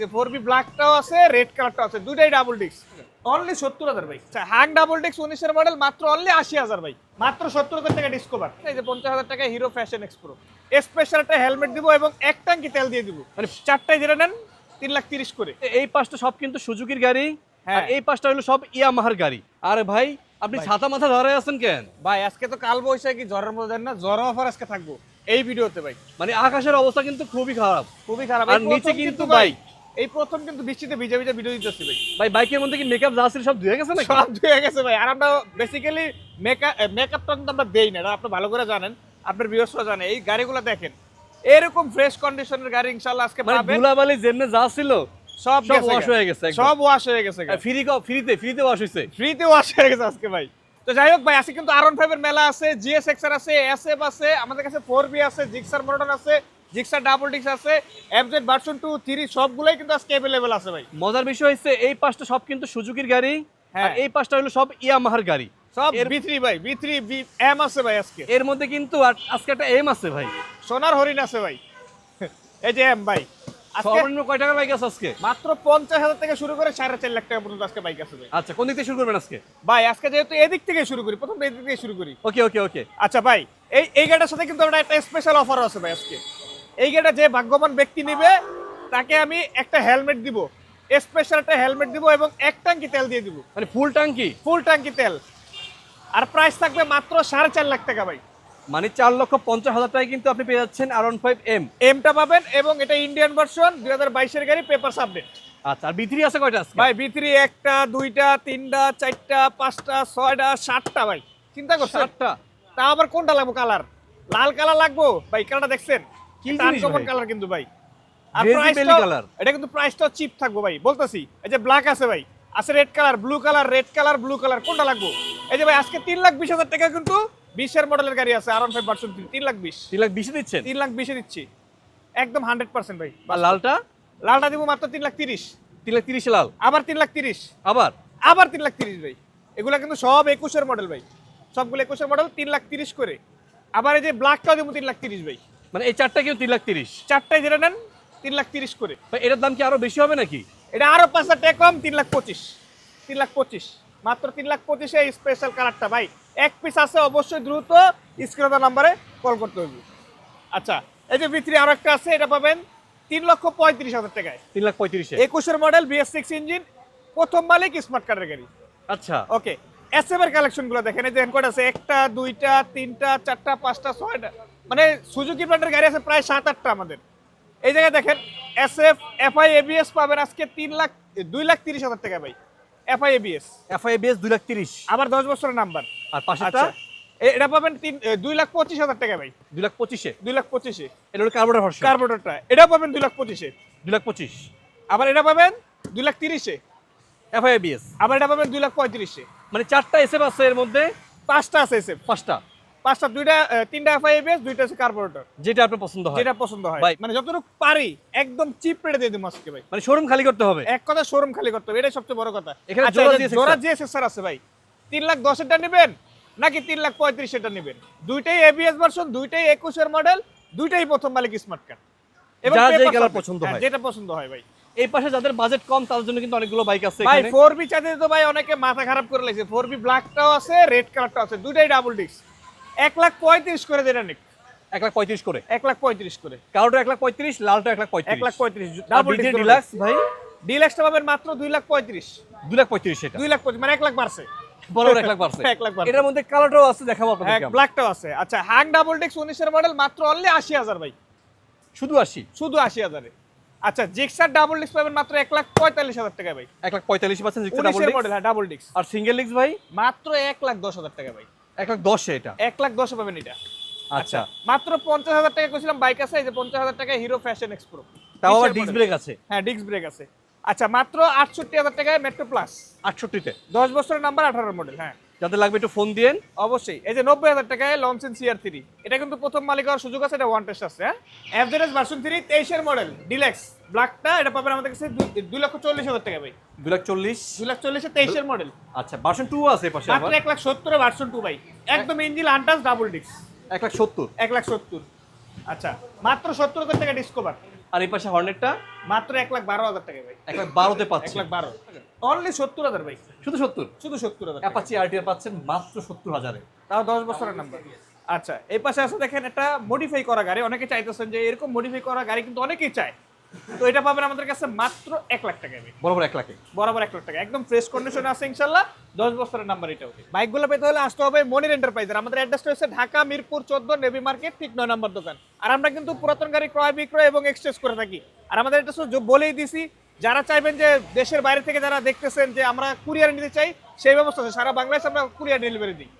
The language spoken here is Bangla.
যে ফোর বি ব্ল্যাকটাও আছে রেড কালারটাও আছে দুটাই ডাবল ডিস্ক অনলি সত্তর হাজার ভাই। হ্যাং ডাবল ডিস্ক উনিশের মডেল মাত্র অনলি আশি হাজার ভাই। মাত্র সত্তর হাজার টাকা ডিসকভার এই যে পঞ্চাশ হাজার টাকা হিরো ফ্যাশন এক্সপ্রো স্পেশাল একটা হেলমেট দিব এবং এক ট্যাঙ্কি তেল দিয়ে দিব। মানে চারটায় যেটা নেন তিন লাখ তিরিশ করে। এই পাশটা সব কিন্তু সুজুকির গাড়ি। হ্যাঁ। এই পাশটা হলো সব ইয়ামাহার গাড়ি। আরে ভাই আপনি ছাতা মাথা ধরে আছেন কেন? ভাই আজকে তো কাল বৈশাখী জ্বরের মধ্যে দেন না জ্বর অফার আজকে থাকব। এই ভিডিওতে ভাই। মানে আকাশের অবস্থা কিন্তু খুবই খারাপ। খুবই খারাপ। আর নিচে কিন্তু ভাই। এই প্রথম কিন্তু বৃষ্টিতে ভিজে ভিজে ভিডিও দিতেছি ভাই। ভাই বাইকের মধ্যে কি মেকআপ যা ছিল সব ধুয়ে গেছে নাকি? সব ধুয়ে গেছে ভাই। আর আমরা বেসিক্যালি মেকআপ মেকআপটা কিন্তু আমরা দেই না। আপনি ভালো করে জানেন। আপনার বিয়সরা জানে। এই গাড়িগুলো দেখেন। এরকম ফ্রেশ কন্ডিশনের গাড়ি ইনশাআল্লাহ আজকে মানে পাবেন। ধুলাবালি যেমনে যা ছিল সব সব গা। হয়ে গেছে। সব ওয়াশ হয়ে গেছে ফ্রি ফ্রিতে ফ্রিতে ওয়াশ হয়েছে ফ্রিতে ওয়াশ হয়ে গেছে আজকে ভাই। তো যাই হোক ভাই আজকে কিন্তু আরন ফাইভের মেলা আছে জিএস এক্সআর আছে এসএফ আছে আমাদের কাছে ফোর বি আছে জিক্সার মডার্ন আছে জিক্সার ডাবল ডিক্স আছে এফজেড ভার্সন টু থ্রি সবগুলোই কিন্তু আজকে অ্যাভেলেবেল আছে ভাই। মজার বিষয় হচ্ছে এই পাশটা সব কিন্তু সুজুকির গাড়ি হ্যাঁ। আর এই পাশটা হলো সব ইয়ামাহার গাড়ি। সব এর- বি থ্রি ভাই বি থ্রি বি এম আছে ভাই আজকে। এর মধ্যে কিন্তু আজকে একটা এম আছে ভাই। সোনার হরিণ আছে ভাই। এই যে এম ভাই। আজকে সর্বনিম্ন কয় টাকার বাইক আছে আজকে? মাত্র পঞ্চাশ হাজার থেকে শুরু করে সাড়ে চার লাখ টাকা পর্যন্ত আজকে বাইক আছে আচ্ছা কোন দিক থেকে শুরু করবেন আজকে? ভাই আজকে যেহেতু এদিক থেকে শুরু করি প্রথম এদিক থেকে শুরু করি। ওকে ওকে ওকে আচ্ছা ভাই এই এই গাড়িটার সাথে কিন্তু একটা স্পেশাল অফার আছে ভাই আজকে। এই গাড়িটা যে ভাগ্যবান ব্যক্তি নেবে তাকে আমি একটা হেলমেট দিব। স্পেশাল একটা হেলমেট দিব এবং এক ট্যাঙ্কি তেল দিয়ে দিব। মানে ফুল ট্যাঙ্কি ফুল ট্যাঙ্কি তেল। আর প্রাইস থাকবে মাত্র সাড়ে চার লাখ টাকা ভাই। মানে চার লক্ষ পঞ্চাশ হাজার টাকায় কিন্তু আপনি পেয়ে যাচ্ছেন আর ওয়ান ফাইভ এম এমটা পাবেন এবং এটা ইন্ডিয়ান ভার্সন দুই হাজার বাইশের গাড়ি পেপার আপডেট আচ্ছা আর বিথ্রি আছে কয়টা আজকে? ভাই ভিতরি একটা দুইটা তিনটা চারটা পাঁচটা ছয়টা সাতটা ভাই। চিন্তা করছেন? সাতটা? তা আবার কোনটা লাগবো কালার লাল কালার লাগবো? ভাই কালারটা দেখছেন? কি আনকমন কালার কিন্তু ভাই আর প্রাইসটা colour। এটা কিন্তু প্রাইসটাও চিপ থাকব ভাই বলতেছি এই যে ব্ল্যাক আছে ভাই আছে red colour blue colour red colour blue colour কোনটা লাগবো এই যে ভাই আজকে তিন লাখ বিশ হাজার টাকা কিন্তু বিশের মডেলের গাড়ি আছে আর ফাইভ ভার্সন তিন লাখ বিশ তিন লাখ বিশে দিচ্ছেন তিন লাখ বিশে দিচ্ছি একদম হান্ড্রেড পার্সেন্ট ভাই আর লালটা লালটা দিব মাত্র তিন লাখ তিরিশ তিন লাখ তিরিশে লাল আবার তিন লাখ তিরিশ আবার আবার তিন লাখ তিরিশ ভাই এগুলা কিন্তু সব একুশের মডেল ভাই সবগুলো একুশের মডেল তিন লাখ তিরিশ করে আবার এই যে ব্ল্যাকটাও দেবো তিন লাখ তিরিশ ভাই মানে এই চারটা কিন্তু তিন লাখ তিরিশ। চারটায় যেটা নেন তিন লাখ তিরিশ করে। এটার দাম কি আরও বেশি হবে নাকি? এটা আরও পাঁচ হাজার টাকা কম তিন লাখ পঁচিশ। তিন লাখ পঁচিশ। মাত্র তিন লাখ পঁচিশে এই স্পেশাল কালারটা ভাই। এক পিস আছে অবশ্যই দ্রুত স্ক্রিনের নাম্বারে কল করতে হবে। আচ্ছা এই যে ভিতরে আরও একটা আছে এটা পাবেন তিন লক্ষ পঁয়ত্রিশ হাজার টাকায়। তিন লাখ পঁয়ত্রিশ? একুশের মডেল বিএস সিক্স ইঞ্জিন প্রথম মালিক স্মার্ট কার্ডের গাড়ি। আচ্ছা। ওকে এসএফ এর কালেকশনগুলো দেখেন এই যে এনকোড আছে? একটা দুইটা তিনটা চারটা পাঁচটা ছয়টা। মানে সুজুকি ব্র্যান্ডের গাড়ি আছে প্রায় সাত আটটা আমাদের। এই জায়গায় দেখেন এসএফ এফআই এবিএস পাবেন আজকে তিন লাখ দুই লাখ তিরিশ হাজার টাকা ভাই। এফআই এবিএস এফআইবিএস দুই লাখ তিরিশ। আবার দশ বছরের নাম্বার। আর পাশেরটা? আচ্ছা। এটা পাবেন তিন দুই লাখ পঁচিশ হাজার টাকা ভাই। দুই লাখ পঁচিশে? দুই লাখ পঁচিশে। এটা হলো কার্বোটার ভার্সন কার্বোরেটরটা এটা পাবেন দুই লাখ পঁচিশে। দুই লাখ পঁচিশ। আবার এটা পাবেন দুই লাখ তিরিশে। এফআইবিএস আবার এটা পাবেন দুই লাখ পঁয়ত্রিশে। মানে চারটা এসএফ আছে এর মধ্যে? পাঁচটা আছে এসএফ পাঁচটা? পাঁচটা দুইটা তিনটা এফআই দুইটা কার্বোরেটর যেটা আপনার পছন্দ হয়। যেটা পছন্দ হয়। ভাই। মানে যতটুকু পারি একদম চিপ রেটে দিয়ে দেবো আজকে ভাই। মানে শোরুম খালি করতে হবে? এক কথা শোরুম খালি করতে হবে। এটাই সবচেয়ে বড় কথা। এখানে আচ্ছা, জোড়া। জিএসএস স্যার আছে ভাই। তিন লাখ দশেরটা নেবেন নাকি তিন লাখ পঁয়ত্রিশেরটা নেবেন? দুইটাই এবিএস ভার্সন দুইটাই একুশের মডেল দুইটাই প্রথম মালিক স্মার্ট কার্ড হ্যাঁ, হয়। যেটা পছন্দ হয় ভাই। এই পাশে যাদের বাজেট কম তাদের জন্য কিন্তু অনেকগুলো বাইক আছে ভাই এখানে। ফোর বি চাইতে তো ভাই অনেকে মাথা খারাপ করে লাগছে। ফোর বি ব্ল্যাকটাও আছে রেড কালারটাও আছে দুইটাই ডাবল ডিস্ক এক লাখ পঁয়ত্রিশ করে দেন নিক এক লাখ পঁয়ত্রিশ করে? এক লাখ পঁয়ত্রিশ করে। কারোটা এক লাখ পঁয়ত্রিশ লালটা এক লাখ পঁয়ত্রিশ। এক লাখ পঁয়ত্রিশ আর ডাবল BJ ডিস্ক ডিলাক্স ভাই? ডিলাক্সটা পাবেন মাত্র দুই লাখ পঁয়ত্রিশ। দুই লাখ পঁয়ত্রিশ এটা। দুই লাখ পঁচিশ মানে এক লাখ বাড়ছে। বড় এক লাখ বাড়ছে। এক লাখ বাড়ছে। এটার মধ্যে কালারটাও আছে দেখাবো হ্যাঁ আপনাদের ব্ল্যাকটাও আছে। আচ্ছা হ্যাং ডাবল ডিস্ক উনিশের মডেল মাত্র অনলি আশি হাজার ভাই। শুধু আসি শুধু আশি হাজারে। আচ্ছা জিক্সার ডাবল ডিস্ক পাবেন মাত্র এক লাখ পঁয়তাল্লিশ হাজার টাকা ভাই। এক লাখ পঁয়তাল্লিশ পাচ্ছেন ডাবল উনিশের মডেল হ্যাঁ ডাবল ডিস্ক আর সিঙ্গেল লিক্স ভাই? মাত্র এক লাখ দশ হাজার টাকা ভাই। এক লাখ দশে এটা? এক লাখ দশে পাবেন এটা। আচ্ছা। মাত্র পঞ্চাশ হাজার টাকা করেছিলাম বাইক আছে এই যে পঞ্চাশ হাজার টাকা হিরো ফ্যাশন এক্সপ্রো তাও আবার ডিস্ক ব্রেক আছে। হ্যাঁ ডিস্ক ব্রেক আছে। আচ্ছা মাত্র আটষট্টি হাজার টাকায় মেট্রো প্লাস আটষট্টিতে। দশ বছরের নাম্বার আঠারো মডেল হ্যাঁ। যাদের লাগবে একটু ফোন দিয়েন। অবশ্যই এই যে নব্বই হাজার টাকায় লঞ্চেন সিআর থ্রি এটা কিন্তু প্রথম মালিক হওয়ার সুযোগ আছে এটা ওয়ান টেস্ট আছে হ্যাঁ? অ্যাভারেজ ভার্সন থ্রি তেইশের মডেল ডিলেক্স ব্ল্যাকটা এটা পাবেন আমাদের কাছে দুই লক্ষ চল্লিশ হাজার টাকা ভাই। দুই লাখ চল্লিশ? দুই লাখ চল্লিশে তেইশের মডেল আচ্ছা ভার্সন টু আছে পাশে এক লাখ সত্তর ভার্সন টু ভাই। একদম ইঞ্জিন আনটাস ডাবল ডিস্ক এক লাখ সত্তর? এক লাখ সত্তর। আচ্ছা মাত্র সত্তর হাজার টাকা ডিসকভার আর এই পাশে হর্নেটটা মাত্র এক লাখ বারো হাজার টাকা ভাই। এক লাখ বারোতে এক লাখ বারো। অনলি সত্তর হাজার ভাই। শুধু সত্তর? শুধু সত্তর হাজার। অ্যাপাচি আরটিআর পাচ্ছেন মাত্র সত্তর হাজারে। তাও দশ বছরের নাম্বার আচ্ছা এই পাশে আছে দেখেন একটা মডিফাই করা গাড়ি। অনেকে চাইতেছেন যে এরকম মডিফাই করা গাড়ি কিন্তু অনেকেই চায়। তো এটা পাবেন আমাদের কাছে মাত্র এক লাখ টাকা বরাবর এক লাখে। বরাবর এক লাখ টাকা। একদম ফ্রেশ কন্ডিশনে আছে ইনশাল্লাহ দশ বছরের নাম্বার এটাও। বাইকগুলো পেতে হলে আসতে হবে মনির এন্টারপ্রাইজের আমাদের অ্যাড্রেসটা হচ্ছে ঢাকা মিরপুর চোদ্দ নেভি মার্কেট ঠিক নয় নম্বর দোকান। আর আমরা কিন্তু পুরাতন গাড়ি ক্রয় বিক্রয় এবং এক্সচেঞ্জ করে থাকি। আর আমাদের এটা শুধু বলেই দিছি যারা চাইবেন যে দেশের বাইরে থেকে যারা দেখতেছেন যে আমরা কুরিয়ার নিতে চাই সেই ব্যবস্থা আছে। সারা বাংলাদেশে আমরা কুরিয়ার ডেলিভারি দিই।